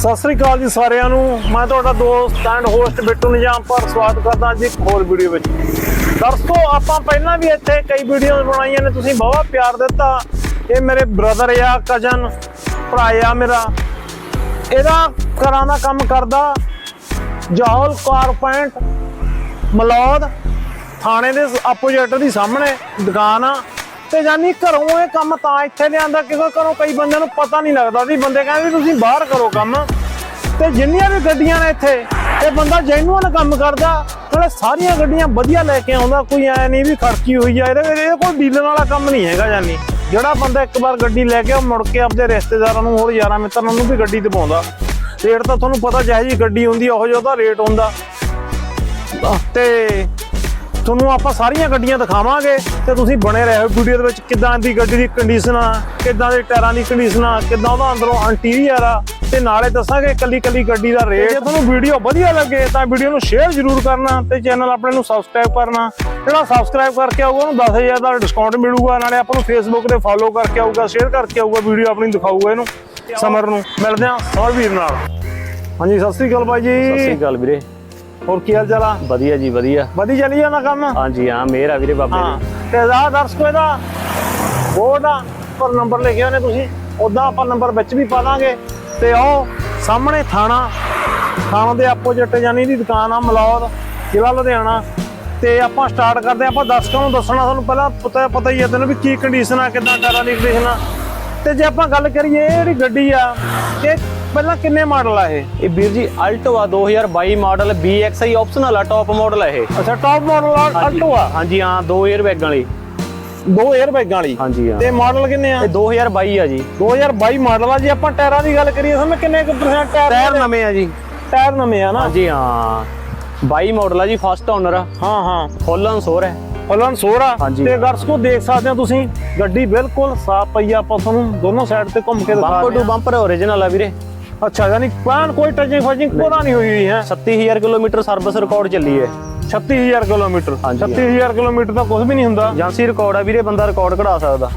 ਸਤਿ ਸ੍ਰੀ ਅਕਾਲ ਜੀ ਸਾਰਿਆਂ ਨੂੰ। ਮੈਂ ਤੁਹਾਡਾ ਦੋਸਤ ਐਂਡ ਹੋਸਟ ਬਿੱਟੂ ਨਿਜਾਮ ਪਰ ਸਵਾਗਤ ਕਰਦਾ ਅੱਜ ਇੱਕ ਹੋਰ ਵੀਡੀਓ ਵਿੱਚ। ਦਰਸਕੋ, ਆਪਾਂ ਪਹਿਲਾਂ ਵੀ ਇੱਥੇ ਕਈ ਵੀਡੀਓਜ਼ ਬਣਾਈਆਂ ਨੇ, ਤੁਸੀਂ ਬਹੁਤ ਪਿਆਰ ਦਿੱਤਾ। ਇਹ ਮੇਰੇ ਬ੍ਰਦਰ ਆ ਕਜ਼ਨ ਭਰਾ ਆ ਮੇਰਾ। ਇਹਦਾ ਘਰਾਂ ਦਾ ਕੰਮ ਕਰਦਾ। ਜੌਲ ਕਾਰਪੈਂਟ ਮਲੌਦ, ਥਾਣੇ ਦੇ ਆਪੋਜੀਟ ਦੀ ਸਾਹਮਣੇ ਦੁਕਾਨ ਆ। ਤੇ ਜਾਨੀ ਘਰੋਂ ਇਹ ਕੰਮ ਤਾਂ ਇੱਥੇ ਲਿਆਂਦਾ ਕਿਉਂਕਿ ਘਰੋਂ ਕਈ ਬੰਦਿਆਂ ਨੂੰ ਪਤਾ ਨਹੀਂ ਲੱਗਦਾ ਵੀ ਬੰਦੇ ਕਹਿੰਦੇ ਵੀ ਤੁਸੀਂ ਬਾਹਰ ਕਰੋ ਕੰਮ। ਤੇ ਜਿੰਨੀਆਂ ਵੀ ਗੱਡੀਆਂ ਨੇ ਇੱਥੇ, ਇਹ ਬੰਦਾ ਜੈਨੂਅਨ ਕੰਮ ਕਰਦਾ, ਨਾਲੇ ਸਾਰੀਆਂ ਗੱਡੀਆਂ ਵਧੀਆ ਲੈ ਕੇ ਆਉਂਦਾ, ਕੋਈ ਐ ਨਹੀਂ ਵੀ ਖਰਚੀ ਹੋਈ ਆ ਇਹਦੇ ਇਹਦੇ ਕੋਈ ਡੀਲਰ ਵਾਲਾ ਕੰਮ ਨਹੀਂ ਹੈਗਾ ਜਾਨੀ। ਜਿਹੜਾ ਬੰਦਾ ਇੱਕ ਵਾਰ ਗੱਡੀ ਲੈ ਕੇ ਉਹ ਮੁੜ ਕੇ ਆਪਣੇ ਰਿਸ਼ਤੇਦਾਰਾਂ ਨੂੰ ਹੋਰ ਯਾਰਾਂ ਮਿੱਤਰਾਂ ਨੂੰ ਵੀ ਗੱਡੀ ਦਿਵਾਉਂਦਾ। ਰੇਟ ਤਾਂ ਤੁਹਾਨੂੰ ਪਤਾ ਜਿਹੋ ਜੀ ਗੱਡੀ ਹੁੰਦੀ, ਉਹੋ ਜਿਹਾ ਉਹਦਾ ਰੇਟ ਹੁੰਦਾ। ਤੇ ਤੁਹਾਨੂੰ ਆਪਾਂ ਸਾਰੀਆਂ ਗੱਡੀਆਂ ਦਿਖਾਵਾਂਗੇ ਤੇ ਤੁਸੀਂ ਬਣੇ ਰਹੋ ਵੀਡੀਓ ਦੇ ਵਿੱਚ ਕਿੱਦਾਂ ਦੀ ਗੱਡੀ ਦੀ ਕੰਡੀਸ਼ਨ ਆ, ਕਿੱਦਾਂ ਦੇ ਟਾਇਰਾਂ ਦੀ ਕੰਡੀਸ਼ਨ ਆ, ਕਿੱਦਾਂ ਉਹਦਾ ਅੰਦਰੋਂ ਇੰਟੀਰੀਅਰ ਆ, ਤੇ ਨਾਲੇ ਦੱਸਾਂਗੇ ਕੱਲੀ ਕੱਲੀ ਗੱਡੀ ਦਾ ਰੇਟ ਜੇ ਤੁਹਾਨੂੰ ਵੀਡੀਓ ਵਧੀਆ ਲੱਗੇ ਤਾਂ ਵੀਡੀਓ ਨੂੰ ਸ਼ੇਅਰ ਜ਼ਰੂਰ ਕਰਨਾ ਤੇ ਚੈਨਲ ਆਪਣੇ ਨੂੰ ਸਬਸਕ੍ਰਾਈਬ ਕਰਨਾ। ਜਿਹੜਾ ਸਬਸਕ੍ਰਾਈਬ ਕਰਕੇ ਆਊਗਾ, ਉਹਨੂੰ 10000 ਦਾ ਡਿਸਕਾਊਂਟ ਮਿਲੂਗਾ। ਨਾਲੇ ਆਪਾਂ ਨੂੰ ਫੇਸਬੁੱਕ ਤੇ ਫੋਲੋ ਕਰਕੇ ਆਊਗਾ ਸ਼ੇਅਰ ਕਰਕੇ ਆਊਗਾ, ਵੀਡੀਓ ਆਪਣੀ ਦਿਖਾਊਗਾ ਇਹਨੂੰ, ਸਮਰ ਨੂੰ। ਮਿਲਦੇ ਹਾਂ ਸਮਰ ਵੀਰ ਨਾਲ। ਹਾਂਜੀ, ਸਤਿ ਸ੍ਰੀ ਅਕਾਲ ਬਾਈ ਸਤਿ ਸ੍ਰੀ ਜੀ ਅਕਾਲ ਵੀਰੇ। ਹੋਰ ਕੀ ਹਾਲ ਚਾਲ ਆ? ਵਧੀਆ ਜੀ ਵਧੀਆ। ਵਧੀ ਚੱਲੀ ਜਾਂਦਾ ਕੰਮ? ਹਾਂਜੀ ਹਾਂ ਮੇਰਾ ਵੀਰੇ ਬਾਬੇ ਹਾਂ ਦੀ ਤੇ ਆ ਦਰਸ਼ਕੋ ਇਹਦਾ ਬੋਰਡ ਆ ਪਰ ਨੰਬਰ ਲਿਖਿਆ ਨੇ ਤੁਸੀਂ ਉਦਾਂ ਆਪਾਂ ਨੰਬਰ ਵਿੱਚ ਵੀ ਪਾ ਦਾਂਗੇ ਤੇ ਉਹ ਸਾਹਮਣੇ ਥਾਣਾ ਥਾਣਾ ਦੇ ਆਪੋਜੀਟ ਜਾਨੀ ਦੀ ਦੁਕਾਨ ਆ ਮਲੌਦ ਜ਼ਿਲ੍ਹਾ ਲੁਧਿਆਣਾ। ਤੇ ਆਪਾਂ ਸਟਾਰਟ ਕਰਦੇ ਆਪਾਂ ਦਰਸ਼ਕਾਂ ਨੂੰ ਦੱਸਣਾ ਤੁਹਾਨੂੰ ਪਹਿਲਾਂ ਪਤਾ ਪਤਾ ਹੀ ਹੈ ਤੈਨੂੰ ਵੀ ਕੀ ਕੰਡੀਸ਼ਨ ਆ ਕਿਦਾਂ ਟਾਇਰਾਂ ਦੀ ਕੰਡੀਸ਼ਨ ਆ। ਤੇ ਜੇ ਆਪਾਂ ਗੱਲ ਕਰੀਏ ਇਹ ਜਿਹੜੀ ਗੱਡੀ ਆ ਇਹ ਪਹਿਲਾਂ ਕਿੰਨੇ ਮਾਡਲ ਆ ਇਹ? ਇਹ ਵੀਰ ਜੀ ਅਲਟੋ ਆ 2022 ਮਾਡਲ BXI ਆਪਸ਼ਨਲ ਆ ਟੌਪ ਮਾਡਲ ਆ ਇਹ। ਅੱਛਾ ਟੌਪ ਮਾਡਲ ਆ ਅਲਟੋ ਆ ਹਾਂਜੀ ਹਾਂ ਦੋ 에ਅਰ ਬੈਗਾਂ ਵਾਲੀ। ਦੋ 에ਅਰ ਬੈਗਾਂ ਵਾਲੀ? ਹਾਂਜੀ ਹਾਂ। ਤੇ ਮਾਡਲ ਕਿੰਨੇ ਆ? ਇਹ 2022 ਆ ਜੀ। 2022 ਮਾਡਲ ਆ ਜੇ ਆਪਾਂ ਟਾਇਰਾਂ ਦੀ ਗੱਲ ਕਰੀਏ ਸਮੇਂ ਕਿੰਨੇ ਕੁ ਪਰਸੈਂਟ ਟਾਇਰ ਟਾਇਰ ਨਵੇਂ ਆ ਜੀ। ਟਾਇਰ ਨਵੇਂ ਆ ਨਾ? ਹਾਂਜੀ ਹਾਂ। 22 ਮਾਡਲ ਆ ਜੀ ਫਸਟ ਓਨਰ ਆ। ਹਾਂ ਹਾਂ। ਫੁੱਲ ਅਨਸੋਰ ਹੈ। ਫੁੱਲਨ ਸੋਰਾ ਹਾਂਜੀ। ਤੇ ਦਰਸ਼ਕੋ ਦੇਖ ਸਕਦੇ ਹੋ ਤੁਸੀਂ ਗੱਡੀ ਬਿਲਕੁਲ ਸਾਫ਼ ਪਈ ਆ ਆਪਾਂ ਤੁਹਾਨੂੰ ਦੋਨੋਂ ਸਾਈਡ ਤੇ ਘੁੰਮ ਕੇ ਦਿਖਾ ਬੰਪਰ ਰਹੇ ਟੂ ਬੰਪਰ ਓਰੀਜਨਲ ਆ ਵੀਰੇ। ਅੱਛਾ ਯਾਨੀ ਪਾਣ ਕੋਈ ਟਚਿੰਗ ਫਜਿੰਗ ਕੋਦਾ ਨਹੀਂ ਹੋਈ ਹੋਈ ਹੈ। 37000 ਕਿਲੋਮੀਟਰ ਸਰਵਿਸ ਰਿਕਾਰਡ ਚੱਲੀ ਹੈ। 36000 ਕਿਲੋਮੀਟਰ। ਹਾਂਜੀ, 36000 ਕਿਲੋਮੀਟਰ ਤਾਂ ਕੁਝ ਵੀ ਨਹੀਂ ਹੁੰਦਾ। ਏਜੰਸੀ ਰਿਕਾਰਡ ਆ ਵੀਰੇ ਬੰਦਾ ਰਿਕਾਰਡ ਕਢਾ ਸਕਦਾ।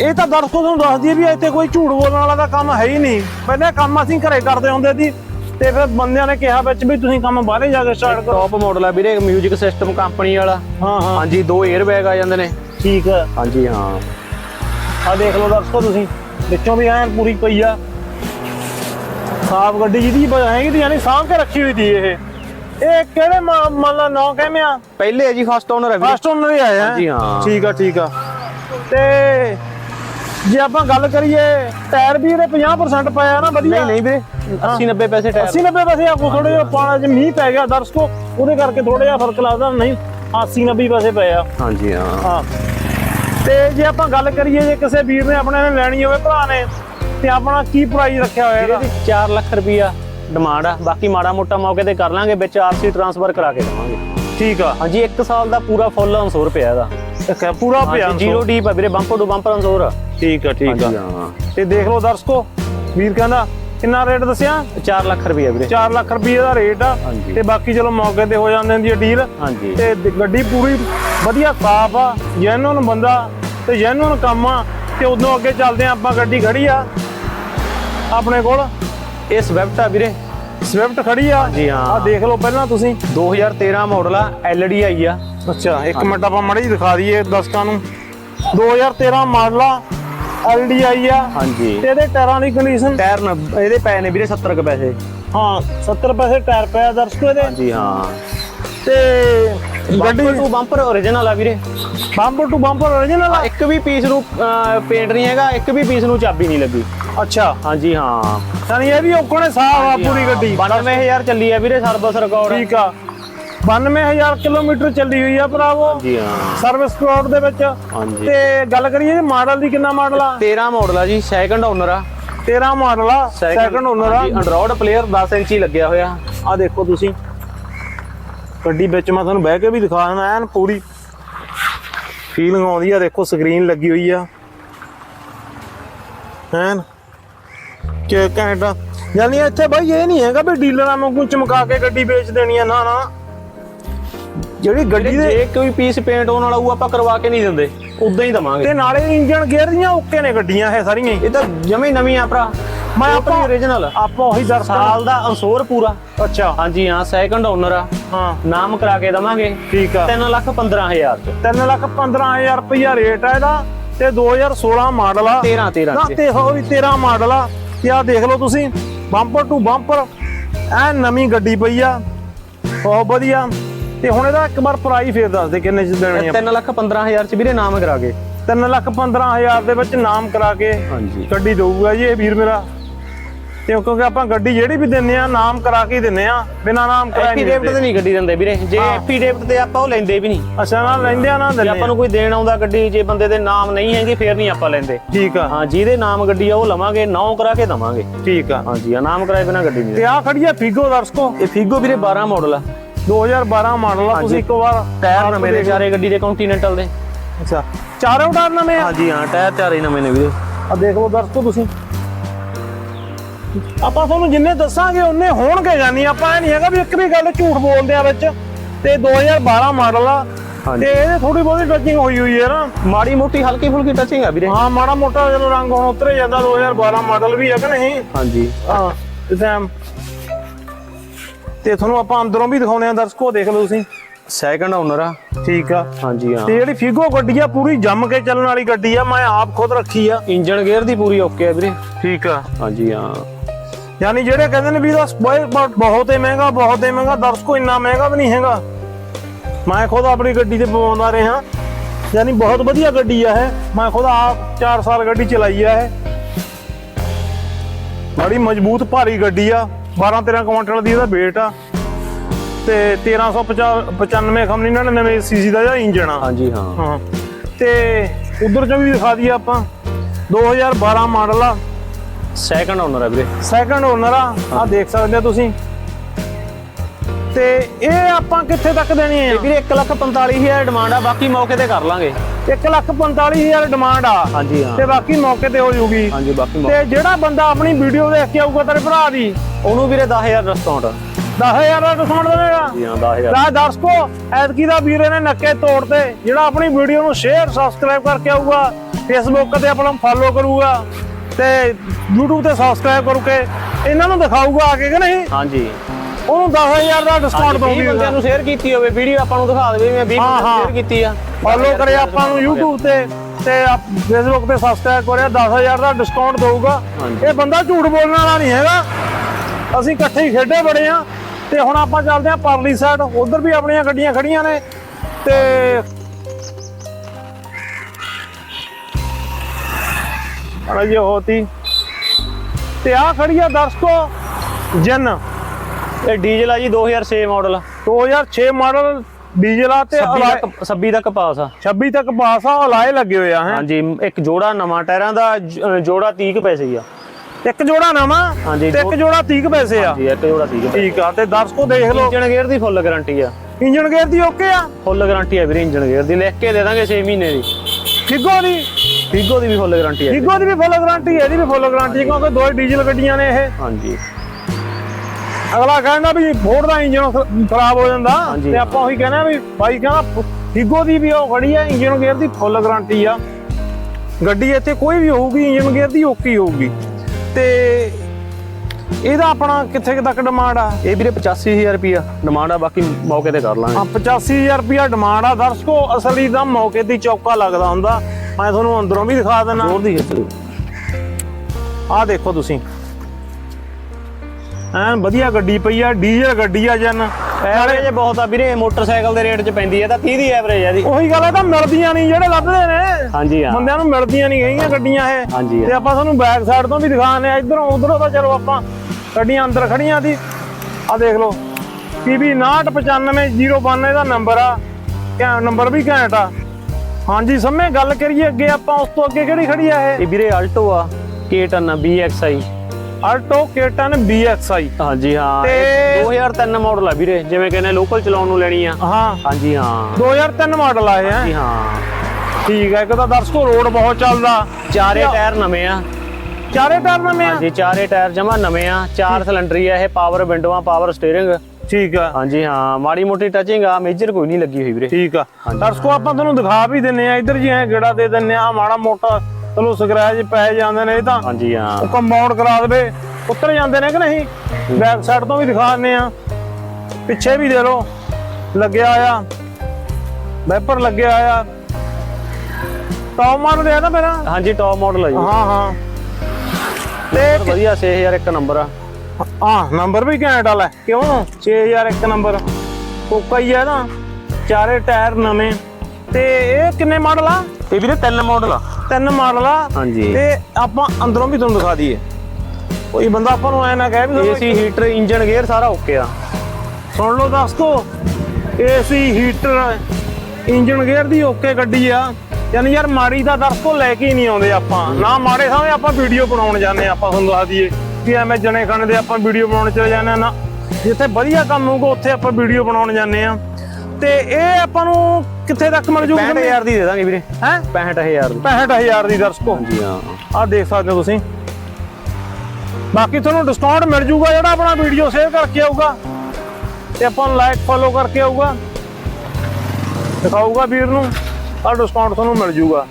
ਇਹ ਤਾਂ ਦਰਸ਼ਕੋ ਤੁਹਾਨੂੰ ਦੱਸ ਦਈਏ ਵੀ ਇੱਥੇ ਕੋਈ ਝੂਠ ਬੋਲਣ ਵਾਲਾ ਤਾਂ ਕੰਮ ਹੈ ਹੀ ਨਹੀਂ। ਪਹਿਲੇ ਕੰਮ ਅਸੀਂ ਘਰੇ ਕਰਦੇ ਹੁੰਦੇ ਸੀ ਤੇ ਫਿਰ ਬੰਦਿਆਂ ਨੇ ਕਿਹਾ ਵਿੱਚ ਵੀ ਤੁਸੀਂ ਕੰਮ ਬਾਹਰੇ ਜਾ ਕੇ ਸਟਾਰਟ ਕਰੋ। ਟੌਪ ਮਾਡਲ ਆ ਵੀਰੇ ਮਿਊਜ਼ਿਕ ਸਿਸਟਮ ਕੰਪਨੀ ਵਾਲਾ। ਹਾਂ ਹਾਂ। ਹਾਂਜੀ ਦੋ 에ਅਰ ਬੈਗ ਆ ਜਾਂਦੇ ਨੇ। ਠੀਕ ਹੈ। ਹਾਂਜੀ ਹਾਂ। ਆ ਦੇਖ ਲਓ ਦਰਸ਼ਕੋ ਤੁਸੀਂ ਵਿੱਚੋਂ ਵੀ ਐਨ ਪੂਰੀ ਪਈ ਆ। ਸਾਫ਼ ਗੱਡੀ ਜਿਹਦੀ ਬ- ਹੈਗੀ ਤੀ ਯਾਨੀ ਸਾਂਭ ਕੇ ਰੱਖੀ ਹੋਈ ਸੀ ਇਹ। ਇਹ ਕਿਹੜੇ ਮੰਨ ਲਾ ਨੌ ਆ? ਪਹਿਲੇ ਆ ਜੀ ਫਸਟ ਓਨਰ ਹੈ ਵੀਰੇ। ਫਸਟ ਓਨਰ ਹੀ ਆਇਆ ਹਾਂਜੀ, ਹਾਂ। ਠੀਕ ਆ ਠੀਕ ਆ। ਤੇ ਜੇ ਆਪਾਂ ਗੱਲ ਕਰੀਏ ਟਾਇਰ ਵੀ ਇਹਦੇ 50% ਪਏ ਆ ਨਾ ਵਧੀਆ। ਨਹੀਂ ਨਹੀਂ ਵੀਰੇ 80 90 ਪੈਸੇ ਟਾਇਰ। 80 90 ਪੈਸੇ ਆਪਕੋ ਥੋੜੇ ਜਿਹਾ ਪਾਣਾ ਜੇ ਮੀਂਹ ਪੈ ਗਿਆ ਦਰਸ਼ਕੋ ਉਹਦੇ ਕਰਕੇ ਥੋੜਾ ਜਿਹਾ ਫ਼ਰਕ ਲੱਗਦਾ ਨਹੀਂ 80 90 ਪੈਸੇ ਪਏ ਆ। ਹਾਂਜੀ ਹਾਂ। ਹਾਂ। ਤੇ ਜੇ ਆਪਾਂ ਗੱਲ ਕਰੀਏ ਜੇ ਕਿਸੇ ਵੀਰ ਨੇ ਆਪਣੇ ਨੇ ਲੈਣੀ ਹੋਵੇ ਭਰਾ ਨੇ ਤੇ ਆਪਣਾ ਕੀ ਪ੍ਰਾਈਸ ਰੱਖਿਆ ਹੋਇਆ ਇਹਦਾ? ਇਹਦੀ 4 ਲੱਖ ਰੁਪਿਆ ਡਿਮਾਂਡ ਆ। ਬਾਕੀ ਮਾੜਾ ਮੋਟਾ ਮੌਕੇ ਤੇ ਕਰ ਲਾਂਗੇ ਵਿੱਚ ਆਰਸੀ ਟ੍ਰਾਂਸਫਰ ਕਰਾ ਕੇ ਦੇਵਾਂਗੇ। ਠੀਕ ਆ। ਹਾਂਜੀ 1 ਸਾਲ ਦਾ ਪੂਰਾ ਫੁੱਲ ਅਨਸੋਰ ਪਿਆ ਇਹਦਾ। ਅੱਛਾ ਪੂਰਾ ਪਿਆ ਜ਼ੀਰੋ ਡੀਪ ਆ ਵੀਰੇ ਬੰਪਰ ਟੂ ਬੰਪਰ ਅਨਸੋਰ ਆ। ਠੀਕ ਆ ਠੀਕ ਆ। ਹਾਂ। ਤੇ ਦੇਖ ਲਓ ਦਰਸ਼ਕੋ ਵੀਰ ਕਹਿੰਦਾ ਕਿੰਨਾ ਰੇਟ ਦੱਸਿਆ? 4 ਲੱਖ ਰੁਪਿਆ ਵੀਰੇ। 4 ਲੱਖ ਰੁਪਏ ਦਾ ਰੇਟ ਆ। ਤੇ ਬਾਕੀ ਚਲੋ ਮੌਕੇ ਤੇ ਹੋ ਜਾਂਦੇ ਹੁੰਦੀ ਆ ਡੀਲ ਹਾਂਜੀ। ਤੇ ਗੱਡੀ ਪੂਰੀ ਵਧੀਆ ਸਾਫ਼ ਆ ਜੈਨੂਨ ਬੰਦਾ ਤੇ ਜੈਨੂਨ ਕੰਮ ਆ ਤੇ ਉਦੋਂ ਅੱਗੇ ਚੱਲਦੇ ਆ ਆਪਾਂ ਗੱਡੀ ਖੜੀ ਆ। ਆਪਣੇ ਕੋਲ। ਇਹ ਸਵਿਫਟ ਆ ਵੀਰੇ। ਸਵਿਫਟ ਖੜੀ ਆ। ਹਾਂਜੀ, ਹਾਂ। ਆ ਦੇਖ ਲਓ ਪਹਿਲਾਂ ਤੁਸੀਂ। 2013 ਮਾਡਲ ਆ ਐਲਡੀ ਆਈ ਆ। ਅੱਛਾ ਇੱਕ ਮਿੰਟ ਆਪਾਂ ਮੜੀ ਦਿਖਾ ਦਈਏ ਦਰਸ਼ਕਾਂ ਨੂੰ। 2013 ਮਾਡਲ ਆ ਐਲਡੀਆਈ ਆ। ਹਾਂਜੀ। ਤੇ ਇਹਦੇ ਟਾਇਰਾਂ ਦੀ ਕੰਡੀਸ਼ਨ ਟਾਇਰ ਇਹਦੇ ਪਏ ਨੇ ਵੀਰੇ 70 ਕੁ ਪੈਸੇ। ਹਾਂ 70 ਪੈਸੇ ਟਾਇਰ ਪਿਆ ਦਰਸ਼ਕੋ ਇਹਦੇ। ਜੀ ਹਾਂ। ਤੇ ਗੱਡੀ ਟੂ ਬੰਪਰ ਓਰੀਜਨਲ ਆ ਵੀਰੇ। ਬੰਪਰ ਟੂ ਬੰਪਰ original ਆ? ਇੱਕ ਵੀ ਪੀਸ ਨੂੰ ਪੇਂਟ ਨਹੀਂ ਹੈਗਾ ਇੱਕ ਵੀ ਪੀਸ ਨੂੰ ਚਾਬੀ ਨਹੀਂ ਲੱਗੀ। ਅੱਛਾ ਹਾਂਜੀ ਹਾਂ। ਯਾਨੀ ਇਹ ਵੀ ਔਕਣੇ ਸਾਫ਼ ਆ ਪੂਰੀ ਗੱਡੀ। 92000 ਚੱਲੀ ਆ ਵੀਰੇ ਸਰਵਿਸ ਰਿਕਾਰਡ ਠੀਕ ਆ। 92000 ਕਿਲੋਮੀਟਰ ਚੱਲੀ ਹੋਈ ਆ ਭਰਾਵੋ। ਜੀ ਹਾਂ। ਸਰਵਿਸ ਕੋਡ ਦੇ ਵਿੱਚ। ਹਾਂਜੀ। ਤੇ ਗੱਲ ਕਰੀਏ ਮਾਡਲ ਦੀ ਕਿੰਨਾ ਮਾਡਲ ਆ? 13 ਮਾਡਲ ਆ ਜੀ ਸੈਕੰਡ ਓਨਰ ਆ। 13 ਮਾਡਲ ਆ ਸੈਕੰਡ ਓਨਰ ਆ। ਐਂਡਰੋਇਡ ਪਲੇਅਰ 10 ਇੰਚੀ ਲੱਗਿਆ ਹੋਇਆ। ਆ ਦੇਖੋ ਤੁਸੀਂ। ਗੱਡੀ ਵਿੱਚ ਮੈਂ ਤੁਹਾਨੂੰ ਬਹਿ ਕੇ ਵੀ ਦਿਖਾ ਦਿੰਦਾ ਐਨ ਪੂਰੀ ਫੀਲਿੰਗ ਆਉਂਦੀ ਆ। ਦੇਖੋ ਸਕਰੀਨ ਲੱਗੀ ਹੋਈ ਆ। ਐਨ। ਕਿ ਘੈਂਟਾ ਯਾਨੀ ਇੱਥੇ ਬਾਈ ਇਹ ਨਹੀਂ ਹੈਗਾ ਵੀ ਡੀਲਰਾਂ ਵਾਂਗੂ ਚਮਕਾ ਕੇ ਗੱਡੀ ਵੇਚ ਦੇਣੀ ਆ ਨਾ ਨਾ। ਜਿਹੜੀ ਗੱਡੀ ਦੇ ਜੇ ਕੋਈ ਪੀਸ ਪੇਂਟ ਹੋਣ ਵਾਲਾ ਉਹ ਆਪਾਂ ਕਰਵਾ ਕੇ ਨਹੀਂ ਦਿੰਦੇ। ਉਦਾਂ ਹੀ ਦਵਾਂਗੇ। ਤੇ ਨਾਲੇ ਇੰਜਨ ਗੇਅਰ ਦੀਆਂ ਓਕੇ ਨੇ ਗੱਡੀਆਂ ਇਹ ਸਾਰੀਆਂ ਇਹ ਤਾਂ ਜਮੇ ਨਵੀਂ ਆ ਭਰਾ। ਮੈਂ ਆਪਾਂ ਆਪਾਂ origignal ਆਪਾਂ ਉਹੀ ਦਰਸਾਲ ਸਾਲ ਦਾ ਅੰਸੋਰ ਪੂਰਾ। ਅੱਛਾ। ਹਾਂਜੀ ਹਾਂ ਸੈਕੰਡ ਓਨਰ ਆ। ਹਾਂ। ਨਾਮ ਕਰਾ ਕੇ ਦਵਾਂਗੇ। ਠੀਕ ਆ। 3 ਲੱਖ 15000 ਚ। 3 ਲੱਖ 15000 ਰੁਪਇਆ ਰੇਟ ਆ ਇਹਦਾ। ਤੇ 2016 ਮਾਡਲ ਆ। 13 13 ਨਾ ਤੇ ਹੋ ਵੀ 13 ਮਾਡਲ ਆ। ਤੇ ਆ ਦੇਖ ਲਓ ਤੁਸੀਂ ਬੰਪਰ ਟੂ ਬੰਪਰ ਐ ਨਵੀਂ ਗੱਡੀ ਪਈ ਆ ਬਹੁਤ ਵਧੀਆ। ਤੇ ਹੁਣ ਇਹਦਾ ਇੱਕ ਵਾਰ ਪ੍ਰਾਈਸ ਫੇਰ ਦੱਸ ਦੇ ਕਿੰਨੇ ਚ ਦੇਣੇ ਆ। 3 ਲੱਖ 15000 ਚ ਵੀਰੇ ਨਾਮ ਕਰਾ ਕੇ। 3 ਲੱਖ 15000 ਦੇ ਵਿੱਚ ਨਾਮ ਕਰਾ ਕੇ ਹਾਂਜੀ। ਗੱਡੀ ਦਊਗਾ ਜੀ ਇਹ ਵੀਰ ਮੇਰਾ। ਤੇ ਕਿਉਂਕਿ ਆਪਾਂ ਗੱਡੀ ਜਿਹੜੀ ਵੀ ਦਿੰਨੇ ਆ ਨਾਮ ਕਰਾ ਕੇ ਦਿੰਨੇ ਆ ਬਿਨਾ ਨਾਮ ਕਰਾਏ ਨਹੀਂ ਐਫੀਡੇਵਿਟ ਤੇ ਦਿੰਦੇ ਨਹੀਂ ਗੱਡੀ ਦਿੰਦੇ ਵੀਰੇ। ਜੇ। ਐਫੀਡੇਵਿਟ ਤੇ ਆਪਾਂ ਉਹ ਲੈਂਦੇ ਵੀ ਨਹੀਂ। ਅੱਛਾ ਨਾ ਲੈਂਦੇ ਆ ਨਾ ਜੇ ਦਿੰਨੇ ਆਪਾਂ। ਨੂੰ ਕੋਈ ਦੇਣ ਆਉਂਦਾ ਗੱਡੀ ਜੇ ਬੰਦੇ ਦੇ ਨਾਮ ਨਹੀਂ ਹੈਗੇ ਫੇਰ ਨਹੀਂ ਆਪਾਂ ਲੈਂਦੇ। ਠੀਕ ਆ। ਹਾਂ ਜਿਹਦੇ ਨਾਮ ਗੱਡੀ ਆ ਉਹ ਲਵਾਂਗੇ ਨੌ ਕਰਾ ਕੇ ਦਵਾਂਗੇ। ਠੀਕ ਆ। ਹਾਂਜੀ ਆ ਨਾਮ ਕਰਾਏ ਬਿਨਾ ਗੱਡੀ ਨਹੀਂ ਤੇ ਆ ਖੜੀ ਆ ਫਿਗੋ ਦਰਸ਼ਕੋ। ਇਹ ਫਿਗੋ ਵੀਰੇ 12 ਮਾਡਲ ਆ। 2012 ਮਾਡਲ ਆ। ਤੁਸੀਂ ਇੱਕ ਵਾਰ ਟਾਇਰ ਨਵੇਂ ਨੇ ਚਾਰੇ ਗੱਡੀ ਦੇ ਕੰਟੀਨੈਂਟਲ ਦੇ। ਅੱਛਾ ਚਾਰੋਂ ਟਾਇਰ ਨਵੇਂ ਆ? ਹਾਂਜੀ ਹਾਂ ਟਾਇਰ ਚਾਰੇ ਨਵੇਂ ਨੇ ਵੀਰੇ। ਆ ਦੇਖ ਲਓ ਦਰਸ਼ਕੋ ਤੁਸੀਂ। ਆਪਾਂ ਤੁਹਾਨੂੰ ਜਿੰਨੇ ਦੱਸਾਂਗੇ ਉਹਨੇ ਹੋਣਗੇ ਜਾਨੀ ਆਪਾਂ ਇਹ ਨਹੀਂ ਹੈਗਾ ਵੀ ਇੱਕ ਵੀ ਗੱਲ ਝੂਠ ਬੋਲਦੇ ਆ ਵਿੱਚ। ਤੇ 2012 ਮਾਡਲ ਆ। ਤੇ ਇਹਦੇ ਥੋੜੀ ਬਹੁਤੀ ਟੱਚਿੰਗ ਹੋਈ ਹੋਈ ਹੈ ਨਾ। ਮਾੜੀ ਮੋਟੀ ਹਲਕੀ ਫੁਲਕੀ ਟੱਚਿੰਗ ਆ ਵੀਰੇ। ਹਾਂ ਮਾੜਾ ਮੋਟਾ ਜਦੋਂ ਰੰਗ ਹੁਣ ਉਤਰੇ ਜਾਂਦਾ 2012 ਮਾਡਲ ਵੀ ਹੈ ਕਿ ਨਹੀਂ? ਹਾਂਜੀ। ਹਾਂ ਤੇ ਤੁਹਾਨੂੰ ਆਪਾਂ ਅੰਦਰੋਂ ਵੀ ਦਿਖਾਉਂਦੇ ਆ ਦਰਸ਼ਕੋ ਦੇਖ ਲਓ ਤੁਸੀਂ। ਸੈਕੰਡ ਓਨਰ ਆ। ਠੀਕ ਆ। ਹਾਂਜੀ ਹਾਂ। ਤੇ ਜਿਹੜੀ ਫਿਗੋ ਗੱਡੀ ਆ ਪੂਰੀ ਜੰਮ ਕੇ ਚੱਲਣ ਵਾਲੀ ਗੱਡੀ ਆ ਮੈਂ ਆਪ ਖੁਦ ਰੱਖੀ ਆ। ਇੰਜਨ ਗੇਅਰ ਦੀ ਪੂਰੀ ਓਕੇ ਆ ਵੀਰੇ। ਠੀਕ ਆ। ਹਾਂਜੀ ਹਾਂ। ਯਾਨੀ ਜਿਹੜੇ ਕਹਿੰਦੇ ਨੇ ਵੀ ਇਹਦਾ ਸਪੋਇਲ ਬਹੁਤ ਹੀ ਮਹਿੰਗਾ ਬਹੁਤ ਹੀ ਮਹਿੰਗਾ ਦਰਸ਼ਕੋ ਇੰਨਾ ਮਹਿੰਗਾ ਵੀ ਨਹੀਂ ਹੈਗਾ। ਮੈਂ ਖੁਦ ਆਪਣੀ ਗੱਡੀ ਤੇ ਪਵਾਉਂਦਾ ਰਿਹਾ। ਯਾਨੀ ਬਹੁਤ ਵਧੀਆ ਗੱਡੀ ਆ ਇਹ। ਮੈਂ ਖੁਦ ਆਪ 4 ਸਾਲ ਗੱਡੀ ਚਲਾਈ ਆ ਇਹ। ਬੜੀ ਮਜ਼ਬੂਤ ਭਾਰੀ ਗੱਡੀ ਆ। 12 13 ਕੁਇੰਟਲ ਦੀ ਇਹਦਾ weight ਆ। ਤੇ 1395 ਖਮਨੀ 99 ਸੀਸੀ ਦਾ ਜਿਹੜਾ ਇੰਜਨ ਆ। ਹਾਂਜੀ ਹਾਂ। ਹਾਂ। ਤੇ ਉਧਰ ਚ ਵੀ ਦਿਖਾ ਦਈਏ ਆਪਾਂ। 2012 ਮਾਡਲ ਆ। ਸੈਕੰਡ ਓਨਰ ਆ ਵੀਰੇ। ਸੈਕੰਡ ਓਨਰ ਆ। ਆ ਦੇਖ ਸਕਦੇ ਹੋ ਤੁਸੀਂ। ਤੇ ਇਹ ਆਪਾਂ ਕਿੱਥੇ ਤੱਕ ਦੇਣੀ ਹੈ ਵੀਰੇ 145000 ਡਿਮਾਂਡ ਆ। ਬਾਕੀ ਮੌਕੇ ਤੇ ਕਰ ਲਾਂਗੇ। 145000 ਡਿਮਾਂਡ ਆ। ਹਾਂਜੀ ਹਾਂ। ਤੇ ਬਾਕੀ ਮੌਕੇ ਤੇ ਹੋ ਜੂਗੀ। ਹਾਂਜੀ ਬਾਕੀ ਤੇ ਜਿਹੜਾ ਬੰਦਾ ਆਪਣੀ ਵੀਡੀਓ ਦੇਖ ਕੇ ਆਊਗਾ ਤੇਰੇ ਭਰਾ ਦੀ। ਉਹਨੂੰ ਵੀਰੇ 10000 ਡਿਸਕਾਊਂਟ 10000 ਦਾ ਡਿਸਕਾਊਂਟ ਦੇਵੇਗਾ। ਜੀ ਹਾਂ 10000 ਲੈ ਦਰਸ਼ਕੋ ਐਤਕੀ ਦਾ ਵੀਰੇ ਨੇ ਨੱਕੇ ਤੋੜਤੇ ਜਿਹੜਾ ਆਪਣੀ ਵੀਡੀਓ ਨੂੰ ਸ਼ੇਅਰ ਸਬਸਕ੍ਰਾਈਬ ਕਰਕੇ ਆਊਗਾ ਫੇਸਬੁੱਕ ਤੇ ਆਪਣਾ ਫਾਲੋ ਕਰੂਗਾ ਤੇ YouTube ਤੇ ਸਬਸਕ੍ਰਾਈਬ ਕਰਕੇ ਇਹਨਾਂ ਨੂੰ ਦਿਖਾਊਗਾ ਆ ਕੇ ਕਿ ਨਹੀਂ? ਹਾਂਜੀ। ਉਹਨੂੰ 10000 ਦਾ ਡਿਸਕਾਊਂਟ ਦਊਗੀ ਬੰਦਿਆਂ ਨੂੰ ਸ਼ੇਅਰ ਕੀਤੀ ਹੋਵੇ ਵੀਡੀਓ ਆਪਾਂ ਨੂੰ ਦਿਖਾ ਦੇਵੇ ਮੈਂ 20 ਹਾਂ, ਬੰਦਿਆਂ ਹਾਂ। ਨੂੰ ਸ਼ੇਅਰ ਕੀਤੀ ਆ। ਫਾਲੋ ਕਰੇ ਆਪਾਂ ਨੂੰ YouTube ਤੇ ਤੇ ਫੇਸਬੁੱਕ ਤੇ ਸਬਸਕ੍ਰਾਈਬ ਕਰਿਆ 10000 ਦਾ ਡਿਸਕਾਊਂਟ ਦਊਗਾ। ਹਾਂਜੀ। ਇਹ ਬੰਦਾ ਝੂਠ ਬੋਲਣ ਵਾਲਾ ਨਹੀਂ ਹੈਗਾ। ਅਸੀਂ ਇਕੱਠੇ ਹੀ ਖੇਡੇ ਬੜੇ ਆ। ਤੇ ਹੁਣ ਆਪਾਂ ਚੱਲਦੇ ਆ ਪਰਲੀ ਸਾਈਡ ਉਧਰ ਵੀ ਆਪਣੀਆਂ ਗੱਡੀਆਂ ਖੜੀਆਂ ਨੇ ਤੇ ਅਰੇ ਹੋਤੀ ਤੇ। ਆ ਖੜੀ ਆ ਦਰਸ਼ਕੋ ਜਨ। ਇਹ ਡੀਜ਼ਲ ਆ ਜੀ 2006 ਮਾਡਲ। 2006 ਮਾਡਲ ਡੀਜ਼ਲ ਆ ਤੇ 26 ਅਲਾਏ- ਤੱਕ 26 ਤੱਕ ਪਾਸ ਆ। 26 ਤੱਕ ਪਾਸ ਆ ਅਲਾਏ ਲੱਗੇ ਹੋਏ ਆ ਹੈ। ਹਾਂਜੀ ਇੱਕ ਜੋੜਾ ਨਵਾਂ ਟਾਇਰਾਂ ਦਾ ਜੋੜਾ 30 ਕੁ ਪੈਸੇ ਹੀ ਆ। ਇੱਕ ਜੋੜਾ ਨਵਾਂ ਹਾਂਜੀ, ਤੇ ਇੱਕ ਜੋੜਾ 30 ਕੁ ਪੈਸੇ ਆ। ਜੀ ਇੱਕ ਜੋੜਾ 30 ਕੁ ਠੀਕ ਆ ਤੇ ਦਰਸ਼ਕੋ ਦੇਖ ਲਓ। ਇੰਜਨ ਗੇਅਰ ਦੀ ਫੁੱਲ ਗਾਰੰਟੀ ਆ। ਇੰਜਨ ਗੇਅਰ ਦੀ ਓਕੇ ਆ? ਫੁੱਲ ਗਾਰੰਟੀ ਆ ਵੀਰੇ ਇੰਜਨ ਗੇਅਰ ਦੀ। ਲਿਖ ਕੇ ਦੇ ਦਾਂਗੇ 6 ਮਹੀਨੇ ਦੀ। ਫਿਗੋ ਦੀ? ਫਿਗੋ ਦੀ ਵੀ ਫੁੱਲ ਗਾਰੰਟੀ ਆ ਫਿਗੋ ਦੀ ਵੀ ਫੁੱਲ ਗਾਰੰਟੀ ਇਹਦੀ ਵੀ ਫੁੱਲ ਗਾਰੰਟੀ ਕਿਉਂਕਿ ਦੋ ਹੀ ਡੀਜ਼ਲ ਗੱਡੀਆਂ ਨੇ ਇਹ। ਹਾਂਜੀ। ਅਗਲਾ ਕਹਿੰਦਾ ਵੀ ਫੋਰਡ ਦਾ ਇੰਜਨ ਖਰਾਬ ਹੋ ਜਾਂਦਾ। ਹਾਂਜੀ। ਤੇ ਆਪਾਂ ਉਹੀ ਕਹਿੰਦੇ ਆ ਵੀ ਬਾਈ ਕਹਿੰਦਾ ਫਿਗੋ ਦੀ ਵੀ ਉਹ ਖੜੀ ਆ ਇੰਜਨ ਗੇਅਰ ਦੀ ਫੁੱਲ ਗਾਰੰਟੀ ਆ। ਗੱਡੀ ਇੱਥੇ ਕੋਈ ਵੀ ਹੋਊਗੀ ਇੰਜਨ ਗੇਅਰ ਦੀ ਓਕੇ ਹੋਊਗੀ। ਤੇ ਇਹਦਾ ਆਪਣਾ ਕਿੱਥੇ ਕੁ ਤੱਕ ਡਿਮਾਂਡ ਆ? ਇਹ ਵੀਰੇ 85000 ਰੁਪਿਆ ਡਿਮਾਂਡ ਆ ਬਾਕੀ ਮੌਕੇ ਤੇ ਕਰ ਲਾਂਗੇ। ਆ 85000 ਰੁਪਿਆ ਡਿਮਾਂਡ ਆ। ਦਰਸ਼ਕੋ ਅਸਲੀ ਦਾ ਮੌਕੇ ਤੇ ਚੌਕਾ ਲੱਗਦਾ ਹੁੰਦਾ। ਮੈਂ ਤੁਹਾਨੂੰ ਅੰਦਰੋਂ ਵੀ ਦਿਖਾ ਦਿੰਦਾ। ਜ਼ੋਰ ਦੀ ਖਿੱਚ ਲਓ। ਆਹ ਦੇਖੋ ਤੁਸੀਂ। ਐਨ ਵਧੀਆ ਗੱਡੀ ਪਈ ਆ ਡੀਜ਼ਲ ਗੱਡੀ ਆ ਜਨ। ਐਵਰੇਜ ਬਹੁਤ ਆ ਵੀਰੇ ਮੋਟਰਸਾਈਕਲ ਦੇ ਰੇਟ 'ਚ ਪੈਂਦੀ ਹੈ ਤਾਂ 30 ਦੀ ਐਵਰੇਜ ਆ ਦੀ ਉਹੀ ਗੱਲ ਹੈ ਤਾਂ ਮਿਲਦੀਆਂ ਨਹੀਂ ਜਿਹੜੇ ਲੱਭਦੇ ਨੇ। ਹਾਂਜੀ ਹਾਂ। ਬੰਦਿਆਂ ਨੂੰ ਮਿਲਦੀਆਂ ਨਹੀਂ ਗਈਆਂ ਗੱਡੀਆਂ ਇਹ। ਤੇ ਆਪਾਂ ਤੁਹਾਨੂੰ ਬੈਕ ਸਾਈਡ ਤੋਂ ਵੀ ਦਿਖਾਉਂਦੇ ਆ ਇਧਰੋਂ ਉਧਰੋਂ ਤਾਂ ਚਲੋ ਆਪਾਂ ਗੱਡੀਆਂ ਅੰਦਰ ਖੜੀਆਂ ਸੀ। ਆ ਦੇਖ ਲਓ PB 99501 ਇਹਦਾ ਨੰਬਰ ਆ। ਕਿਆ ਨੰਬਰ ਵੀ ਘੈਂਟ ਆ। ਹਾਂਜੀ ਸੰਮੇ ਗੱਲ ਕਰੀਏ ਅੱਗੇ ਆਪਾਂ ਉਸ ਤੋਂ ਅੱਗੇ ਕਿਹੜੀ ਖੜੀ ਆ ਇਹ? ਵੀਰੇ ਆਲਟੋ ਆ K10 BXI Alto K10 BXI ਹਾਂਜੀ ਹਾਂ ਤੇ- ਇਹ 2003 ਮਾਡਲ ਆ ਵੀਰੇ ਜਿਵੇਂ ਕਹਿੰਦੇ ਲੋਕਲ ਚਲਾਉਣ ਨੂੰ ਲੈਣੀ ਆ। ਹਾਂ। ਹਾਂਜੀ ਹਾਂ। 2003 ਮਾਡਲ ਆਏ ਆ। ਹਾਂ। ਠੀਕ ਹੈ ਇੱਕ ਤਾਂ ਦਰਸ਼ਕੋ ਰੋਡ ਬਹੁਤ ਚੱਲਦਾ। ਚਾਰੇ ਟਾਇਰ ਨਵੇਂ ਆ। ਚਾਰੇ ਟਾਇਰ ਨਵੇਂ ਆ? ਹਾਂਜੀ ਚਾਰੇ ਟਾਇਰ ਜਮਾ ਨਵੇਂ ਆ। ਚਾਰ ਸਿਲੰਡਰੀ ਆ ਇਹ ਪਾਵਰ ਵਿੰਡੋਆਂ ਪਾਵਰ ਸਟੀਅਰਿੰਗ ਠੀਕ ਆ। ਹਾਂਜੀ ਹਾਂ ਮਾੜੀ ਮੋਟੀ ਟੱਚਿੰਗ ਆ ਮੇਜਰ ਕੋਈ ਨਹੀਂ ਲੱਗੀ ਹੋਈ ਵੀਰੇ। ਠੀਕ ਆ। ਦਰਸ਼ਕੋ ਆਪਾਂ ਤੁਹਾਨੂੰ ਦਿਖਾ ਵੀ ਦਿੰਨੇ ਆ ਇੱਧਰ ਜੀ ਐ ਗੇੜਾ ਦੇ ਦਿੰਨੇ ਆ ਮਾੜਾ ਮੋਟਾ ਚਲੋ ਸਕ੍ਰੈਚ ਪੈ ਜਾਂਦੇ ਨੇ ਇਹ ਤਾਂ। ਹਾਂਜੀ ਹਾਂ। ਉਹ ਕੰਪਾਊਂਡ ਕਰਾ ਦੇਵੇ। ਉੱਤਰ ਜਾਂਦੇ ਨੇ ਕਿ ਨਹੀਂ? ਬੈਕ ਸਾਈਡ ਤੋਂ ਵੀ ਦਿਖਾ ਦਿੰਦੇ ਆ ਪਿੱਛੇ ਵੀ ਦੇ ਲਓ। ਲੱਗਿਆ ਆ। ਵੈਪਰ ਲੱਗਿਆ ਆ। ਟੌਪ ਮਾਡਲ ਆ ਨਾ ਮੇਰਾ। ਹਾਂਜੀ ਟੌਪ ਮਾਡਲ ਆ ਜੀ। ਹਾਂ ਹਾਂ। ਤੇ ਵਧੀਆ 6000 ਇੱਕ ਨੰਬਰ ਆ। ਹਾਂ ਨੰਬਰ ਵੀ ਘੈਂਟ ਵਾਲਾ ਹੈ। ਕਿਉਂ? 6001 ਨੰਬਰ ਕੋਕਾ ਹੀ ਹੈ ਨਾ ਚਾਰੇ ਟਾਇਰ ਨਵੇਂ। ਤੇ ਇਹ ਕਿੰਨੇ ਮਾਡਲ ਆ? ਇਹ ਵੀਰੇ ਤਿੰਨ ਮਾਡਲ ਆ। ਤਿੰਨ ਮਾਡਲ ਆ ਹਾਂਜੀ। ਤੇ ਆਪਾਂ ਅੰਦਰੋਂ ਵੀ ਤੁਹਾਨੂੰ ਦਿਖਾ ਦਈਏ। ਕੋਈ ਬੰਦਾ ਆਪਾਂ ਨੂੰ ਐ ਨਾ ਕਹੇ ਵੀ ਏਸੀ ਹੀਟਰ ਇੰਜਨ ਗੇਅਰ ਸਾਰਾ ਓਕੇ ਆ। ਸੁਣ ਲਓ ਦੋਸਤੋ ਏਸੀ ਹੀਟਰ ਇੰਜਨ ਗੇਅਰ ਦੀ ਓਕੇ ਗੱਡੀ ਆ। ਯਾਨੀ ਯਾਰ ਮਾੜੀ ਦਾ ਦਰਸਕੋ ਲੈ ਕੇ ਹੀ ਨਹੀਂ ਆਉਂਦੇ ਆਪਾਂ। ਨਾ ਮਾੜੇ ਸਾਵੇਂ ਆਪਾਂ ਵੀਡੀਓ ਬਣਾਉਣ ਜਾਂਦੇ ਆਪਾਂ ਤੁਹਾਨੂੰ ਦੱਸ ਦਈਏ। ਕਿ ਐਵੇਂ ਜਣੇ ਖਾਣੇ ਦੇ ਆਪਾਂ ਵੀਡੀਓ ਬਣਾਉਣ ਚਲੇ ਜਾਂਦੇ ਹਾਂ ਨਾ। ਜਿੱਥੇ ਵਧੀਆ ਕੰਮ ਹੋਊਗਾ ਉੱਥੇ ਆਪਾਂ ਵੀਡੀਓ ਬਣਾਉਣ ਜਾਂਦੇ ਆ ਤੇ ਇਹ ਆਪਾਂ ਨੂੰ ਕਿੱਥੇ ਤੱਕ ਮਿਲ ਜੂਗਾ 65000 ਦੀ ਦੇ ਦਾਂਗੇ ਵੀਰੇ। ਹੈ? 65000 ਦੀ। 65000 ਦੀ ਦਰਸਕੋ। ਹਾਂਜੀ ਹਾਂ ਆਹ ਦੇਖ ਸਕਦੇ ਹੋ ਤੁਸੀਂ। ਬਾਕੀ ਤੁਹਾਨੂੰ ਡਿਸਕਾਊਂਟ ਮਿਲ ਜੂਗਾ ਜਿਹੜਾ ਆਪਣਾ ਵੀਡੀਓ ਸ਼ੇਅਰ ਕਰਕੇ ਆਊਗਾ। ਤੇ ਆਪਾਂ ਨੂੰ ਲਾਈਕ ਫੋਲੋ ਕਰਕੇ ਆਊਗਾ। ਦਿਖਾਊਗਾ ਵੀਰ ਨੂੰ ਆਹ ਡਿਸਕਾਊਂਟ ਤੁਹਾਨੂੰ ਮਿਲ ਜੂਗਾ।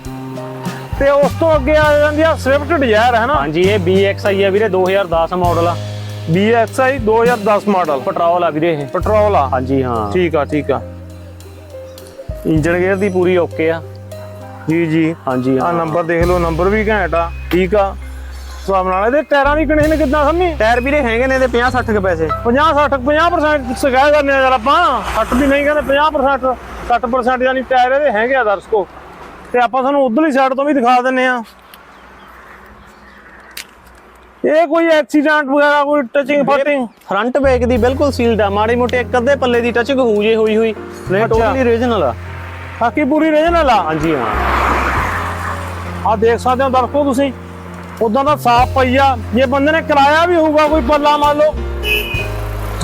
ਤੇ ਉਸ ਤੋਂ ਅੱਗੇ ਆ ਜਾਂਦੀ ਆ ਸਵਿਫਟ ਡਿਜ਼ਾਇਰ ਹੈ ਨਾ? ਹਾਂਜੀ ਇਹ BXI ਆ ਵੀਰੇ 2010 ਮਾਡਲ ਆ। BXI 2010 ਮਾਡਲ ਪੈਟਰੋਲ ਆ ਵੀਰੇ ਇਹ। ਪੈਟਰੋਲ ਆ। ਹਾਂਜੀ ਹਾਂ। ਠੀਕ ਆ ਠੀਕ ਆ। ਇੰਜਨ ਗੇਅਰ ਦੀ ਪੂਰੀ ਓਕੇ ਆ। ਜੀ ਜੀ। ਹਾਂਜੀ ਆ ਨੰਬਰ ਦੇਖ ਲਓ ਨੰਬਰ ਵੀ ਘੈਂਟ ਆ। ਠੀਕ ਆ। ਹਿਸਾਬ ਨਾਲ ਇਹਦੇ ਟਾਇਰਾਂ ਦੀ ਕੰਡੀਸ਼ਨ ਕਿੱਦਾਂ ਸਮਝੀ ਟਾਇਰ ਵੀਰੇ ਹੈਗੇ ਨੇ ਇਹਦੇ 50 60 ਕੇ ਪੈਸੇ। 50 60 50% ਸਗਾਇ ਕਰਨੇ ਆ ਯਾਰ ਆਪਾਂ। 60 ਵੀ ਨਹੀਂ ਕਹਿੰਦੇ 50% 60% ਯਾਨੀ ਟਾਇਰ ਇਹਦੇ ਹੈਗੇ ਆ ਦਰਸ਼ਕੋ। ਤੇ ਆਪਾਂ ਤੁਹਾਨੂੰ ਉਧਰਲੀ ਸਾਈਡ ਤੋਂ ਵੀ ਦਿਖਾ ਦਿੰਨੇ ਆ। ਇਹ ਕੋਈ ਐਕਸੀਡੈਂਟ ਵਗੈਰਾ ਕੋਈ ਟਚਿੰਗ ਫਟਿੰਗ ਫਰੰਟ ਬੈਕ ਦੀ ਬਿਲਕੁਲ ਸੀਲਡ ਆ। ਮਾੜੀ ਮੋਟੀ ਇੱਕ ਅੱਧੇ ਪੱਲੇ ਦੀ ਟੱਚ ਹੋ ਜੇ ਹੋਈ ਹੋਈ। ਨਹੀਂ। ਟੋਟਲੀ ਰੀਜਨਲ ਆ। ਬਾਕੀ ਪੂਰੀ ਰੀਜਨਲ ਆ। ਹਾਂਜੀ ਹਾਂ। ਆ ਦੇਖ ਸਕਦੇ ਹੋ ਦਰਸ਼ਕੋ ਤੁਸੀਂ। ਉਦਾਂ ਦਾ ਸਾਫ਼ ਪਈ ਆ। ਜੇ ਬੰਦੇ ਨੇ ਕਿਰਾਇਆ ਵੀ ਹੋਊਗਾ ਕੋਈ ਪੱਲਾ ਮੰਨ ਲਓ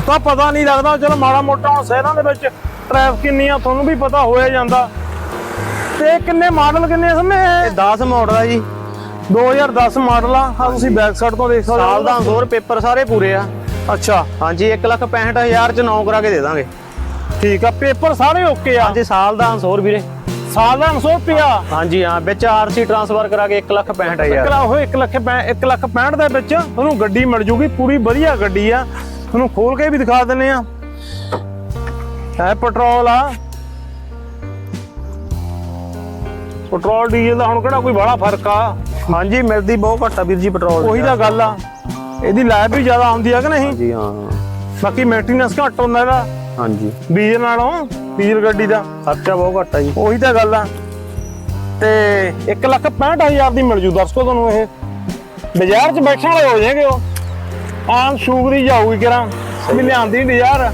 ਤਾਂ ਪਤਾ ਨਹੀਂ ਲੱਗਦਾ। ਚਲੋ ਮਾੜਾ ਮੋਟਾ ਸ਼ਹਿਰਾਂ ਦੇ ਵਿੱਚ ਟ੍ਰੈਫਿਕ ਕਿੰਨੀ ਆ ਤੁਹਾਨੂੰ ਵੀ ਪਤਾ ਹੋਇਆ ਜਾਂਦਾ। ਤੇ ਕਿੰਨੇ ਮਾਡਲ ਕਿੰਨੇ ਸਮੇਂ? ਇਹ 10 ਮਾਡਲ ਆ ਜੀ। 2010 ਮਾਡਲ ਆ। ਆ ਤੁਸੀਂ ਬੈਕ ਸਾਈਡ ਤੋਂ ਦੇਖ ਸਕਦੇ ਸਾਲ ਦਾ ਹੋਰ ਪੇਪਰ ਸਾਰੇ ਪੂਰੇ ਆ। ਅੱਛਾ। ਹਾਂਜੀ 165000 ਚ 9 ਕਰਾ ਕੇ ਦੇ ਦਾਂਗੇ। ਠੀਕ ਆ ਪੇਪਰ ਸਾਰੇ ਓਕੇ ਆ। ਹਾਂਜੀ ਸਾਲ ਦਾ ਹੋਰ ਵੀਰੇ। ਸਾਲ ਦਾ 900 ਰੁਪਿਆ ਹਾਂਜੀ ਹਾਂ ਵਿੱਚ ਆਰਸੀ ਟ੍ਰਾਂਸਫਰ ਕਰਾ ਕੇ 165000 ਇਕਲਾ ਉਹ 1 ਲੱਖ 1 ਲੱਖ 65 ਦੇ ਵਿੱਚ ਤੁਹਾਨੂੰ ਗੱਡੀ ਮਿਲ ਜੂਗੀ ਪੂਰੀ ਵਧੀਆ ਗੱਡੀ ਆ। ਤੁਹਾਨੂੰ ਖੋਲ ਕੇ ਵੀ ਦਿਖਾ ਦਿੰਨੇ ਆ। ਹੈ ਪੈਟਰੋਲ ਆ। ਪੈਟਰੋਲ ਡੀਜ਼ਲ ਦਾ ਹੁਣ ਕਿਹੜਾ ਕੋਈ ਬੜਾ ਫ਼ਰਕ ਆ? ਹਾਂਜੀ ਮਿਲਦੀ ਬਹੁਤ ਘੱਟ ਆ ਵੀਰ ਜੀ ਪੈਟਰੋਲ ਉਹੀ ਤਾਂ ਗੱਲ ਆ। ਇਹਦੀ ਲਾਈਫ ਵੀ ਜ਼ਿਆਦਾ ਆਉਂਦੀ ਆ ਕਿ ਨਹੀਂ? ਜੀ ਹਾਂ ਬਾਕੀ ਮੇਨਟੇਨੈਂਸ ਘੱਟ ਹੁੰਦਾ ਇਹਦਾ। ਹਾਂਜੀ। ਡੀਜ਼ਲ ਨਾਲੋਂ ਡੀਜ਼ਲ ਗੱਡੀ ਦਾ ਖਰਚਾ ਬਹੁਤ ਘੱਟ ਆ ਜੀ। ਉਹੀ ਤਾਂ ਗੱਲ ਆ। ਤੇ 1 ਲੱਖ 65000 ਦੀ ਮਿਲ ਜੂ ਦਰਸ਼ਕੋ ਤੁਹਾਨੂੰ ਇਹ। ਬਾਜ਼ਾਰ 'ਚ ਬੈਠਣ ਵਾਲੇ ਹੋ ਜਾਏਗੇ ਉਹ। ਆਮ ਸ਼ੂਗਰੀ ਜਾਊਗੀ ਕਿਰਾਂ। ਵੀ ਲਿਆਂਦੀ ਬਾਜ਼ਾਰ